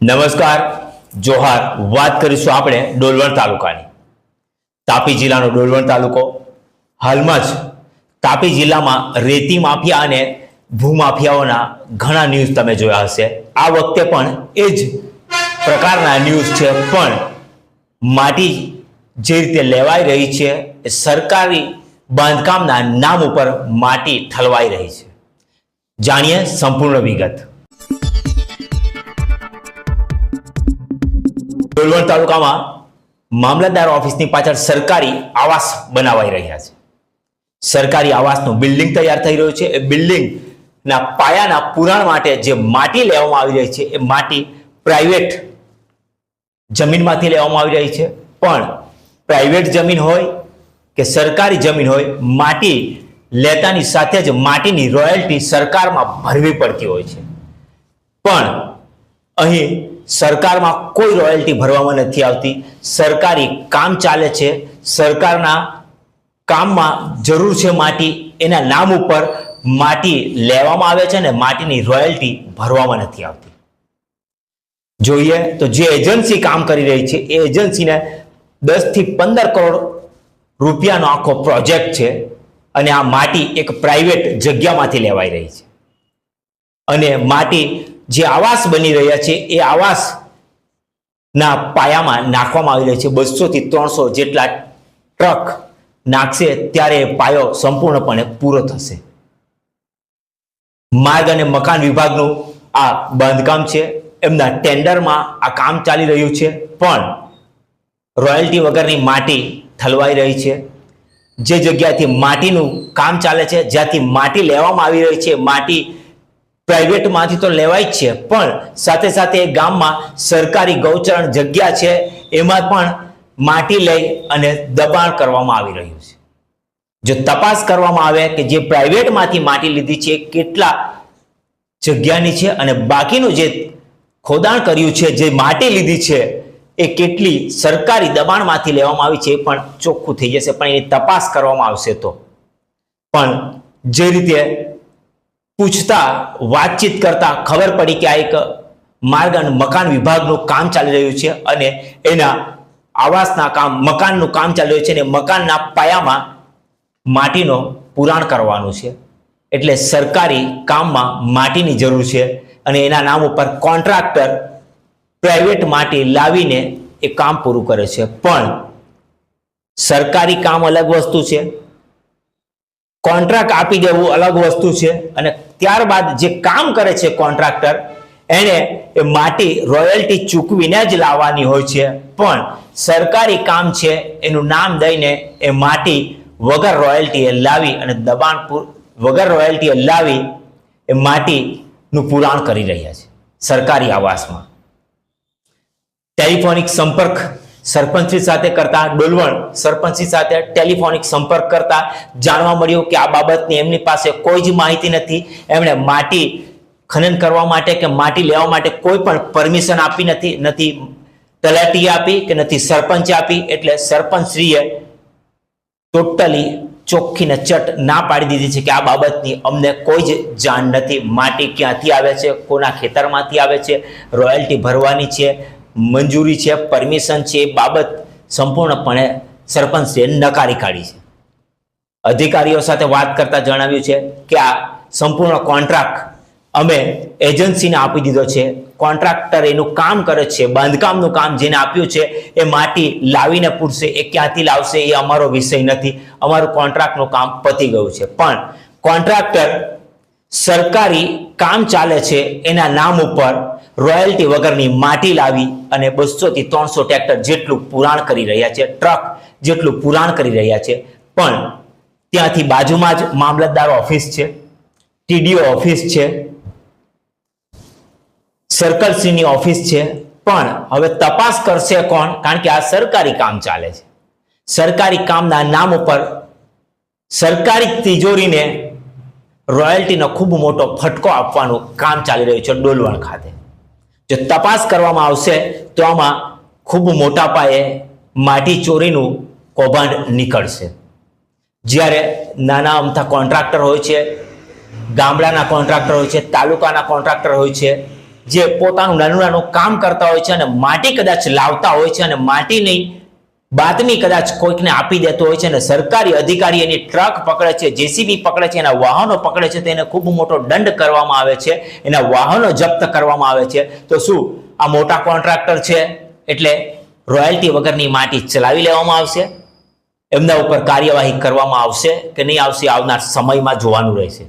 નમસ્કાર, જોહાર, વાત કરીશું આપણે ડોલવણ તાલુકાની. તાપી જિલ્લાનો ડોલવણ તાલુકો. હાલમાં જ તાપી જિલ્લામાં રેતી માફિયા અને ભૂમાફિયાઓના ઘણા ન્યૂઝ તમે જોયા હશે. આ વખતે પણ એ જ પ્રકારના ન્યૂઝ છે, પણ માટી જે રીતે લેવાઈ રહી છે સરકારી બાંધકામના નામ ઉપર માટી ઠલવાઈ રહી છે. જાણીએ સંપૂર્ણ વિગત. ડોલવણ તાલુકામાં મામલતદાર ઓફિસની પાછળ સરકારી આવાસ બનાવાઈ રહ્યા છે. સરકારી આવાસનું બિલ્ડિંગ તૈયાર થઈ રહ્યું છે. એ બિલ્ડિંગના પાયાના પુરાણ માટે જે માટી લેવામાં આવી રહી છે, એ માટી પ્રાઇવેટ જમીનમાંથી લેવામાં આવી રહી છે. પણ પ્રાઇવેટ જમીન હોય કે સરકારી જમીન હોય, માટી લેતાની સાથે જ માટીની રોયલ્ટી સરકારમાં ભરવી પડતી હોય છે. પણ અહીં સરકારમાં કોઈ રોયલ્ટી ભરવામાં નથી આવતી. સરકારી કામ ચાલે છે. સરકારના કામમાં જરૂર છે માટી. એના નામ ઉપર માટી લેવામાં આવે છે અને માટીની રોયલ્ટી ભરવામાં નથી આવતી. જોઈએ તો જે એજન્સી કામ કરી રહી છે, એ એજન્સીને દસથી પંદર કરોડ રૂપિયાનો આખો પ્રોજેક્ટ છે અને આ માટી એક પ્રાઇવેટ જગ્યામાંથી લેવાઈ રહી છે. અને માટી જે આવાસ બની રહ્યા છે, એ આવાસ ના પાયામાં નાખવામાં આવી રહી છે. બસો થી ત્રણસો જેટલા ટ્રક નાખશે ત્યારે પાયો સંપૂર્ણપણે પૂરો થશે. માર્ગ અને મકાન વિભાગનું આ બાંધકામ છે. એમના ટેન્ડરમાં આ કામ ચાલી રહ્યું છે. પણ રોયલ્ટી વગરની માટી ઠલવાઈ રહી છે. જે જગ્યાથી માટીનું કામ ચાલે છે, જ્યાંથી માટી લેવામાં આવી રહી છે, માટી પ્રાઇવેટમાંથી તો લેવાય જ છે, પણ સાથે સાથે એ ગામમાં સરકારી ગૌચરણ જગ્યા છે, એમાં પણ માટી લઈ અને દબાણ કરવામાં આવી રહ્યું છે. જો તપાસ કરવામાં આવે કે જે પ્રાઇવેટમાંથી માટી લીધી છે, કેટલા જગ્યાની છે અને બાકીનું જે ખોદાણ કર્યું છે, જે માટી લીધી છે એ કેટલી સરકારી દબાણમાંથી લેવામાં આવી છે એ પણ ચોખ્ખું થઈ જશે, પણ એની તપાસ કરવામાં આવશે તો. પણ જે રીતે પૂછતા, વાતચીત કરતા ખબર પડી કે આ એક માર્ગ અને મકાન વિભાગનું કામ ચાલી રહ્યું છે અને એના આવાસના કામ, મકાનનું કામ ચાલી રહ્યું છે અને મકાનના પાયામાં માટીનો પુરાણ કરવાનું છે. એટલે સરકારી કામમાં માટીની જરૂર છે અને એના નામ ઉપર કોન્ટ્રાક્ટર પ્રાઇવેટ માટી લાવીને એ કામ પૂરું કરે છે. પણ સરકારી કામ અલગ વસ્તુ છે. કોન્ટ્રાક્ટ આપી દેવું અલગ વસ્તુ છે અને ત્યારબાદ જે કામ કરે છે કોન્ટ્રાક્ટર એને એ માટી રોયલ્ટી ચૂકવીને જ લાવવાની હોય છે. પણ સરકારી કામ છે, એનું નામ દઈને એ માટી વગર રોયલ્ટીએ લાવી અને દબાણ વગર રોયલ્ટીએ લાવી એ માટીનું પુરાણ કરી રહ્યા છે. સરકારી આવાસમાં. ટેલિફોનિક સંપર્ક સરપંચશ્રી સાથે કરતા ડોલવણ સરપંચશ્રી સાથે ટેલિફોનિક સંપર્ક કરતા જાણવા મળ્યું કે આ બાબતની એમની પાસે કોઈ જ માહિતી નથી. એમણે માટી ખનન કરવા માટે કે માટી લેવા માટે કોઈ પણ પરમિશન આપી નથી નથી તલાટી આપી કે નથી સરપંચે આપી. એટલે સરપંચશ્રીએ ટોટલી ચોખ્ખીને ચટ ના પાડી દીધી છે કે આ બાબતની અમને કોઈ જ જાણ નથી. માટી ક્યાંથી આવે છે, કોના ખેતરમાંથી આવે છે, રોયલ્ટી ભરવાની છે મંજૂરી છે, પરમિશન છે એ બાબત સંપૂર્ણપણે સરપંચે નકારી કાઢી છે. અધિકારીઓ સાથે વાત કરતા જણાવ્યું છે કે આ સંપૂર્ણ કોન્ટ્રાક્ટ અમે એજન્સીને આપી દીધો છે. કોન્ટ્રાક્ટર એનું કામ કરે છે, બાંધકામનું કામ જેને આપ્યું છે, એ માટી લાવીને પૂરશે, એ ક્યાંથી લાવશે એ અમારો વિષય નથી. અમારું કોન્ટ્રાક્ટનું કામ પતી ગયું છે. પણ કોન્ટ્રાક્ટર સરકારી કામ ચાલે છે એના નામ ઉપર રોયલ્ટી વગરની માટી લાવી અને બસો થી ત્રણસો ટ્રેક્ટર જેટલું પુરાણ કરી રહ્યા છે, ટ્રક જેટલું પુરાણ કરી રહ્યા છે. પણ ત્યાંથી બાજુમાં જ મામલતદાર ઓફિસ છે, ટીડીઓ ઓફિસ છે સર્કલસીની ઓફિસ છે. પણ હવે તપાસ કરશે કોણ? કારણ કે આ સરકારી કામ ચાલે છે. સરકારી કામના નામ ઉપર સરકારી તિજોરીને રોયલ્ટીનો ખૂબ મોટો ફટકો આપવાનું કામ ચાલી રહ્યું છે ડોલવણ ખાતે. જો તપાસ કરવામાં આવશે, તો આમાં ખૂબ મોટા પાયે માટી ચોરીનું કૌભાંડ નીકળશે. જ્યારે નાના અમથા કોન્ટ્રાક્ટર હોય છે, ગામડાના કોન્ટ્રાક્ટર હોય છે, તાલુકાના કોન્ટ્રાક્ટર હોય છે, જે પોતાનું નાનું નાનું કામ કરતા હોય છે અને માટી કદાચ લાવતા હોય છે અને માટીની બાતમી કદાચ કોઈકને આપી દેતો હોય છે અને સરકારી અધિકારી એની ટ્રક પકડે છે, જેસીબી પકડે છે, એના વાહનો પકડે છે તેને ખૂબ મોટો દંડ કરવામાં આવે છે, એના વાહનો જપ્ત કરવામાં આવે છે. તો શું, આ મોટા કોન્ટ્રાક્ટર છે, એટલે રોયલ્ટી વગરની માટી ચલાવી લેવામાં આવશે? એમના ઉપર કાર્યવાહી કરવામાં આવશે કે નહીં આવશે, આવનાર સમયમાં જોવાનું રહેશે?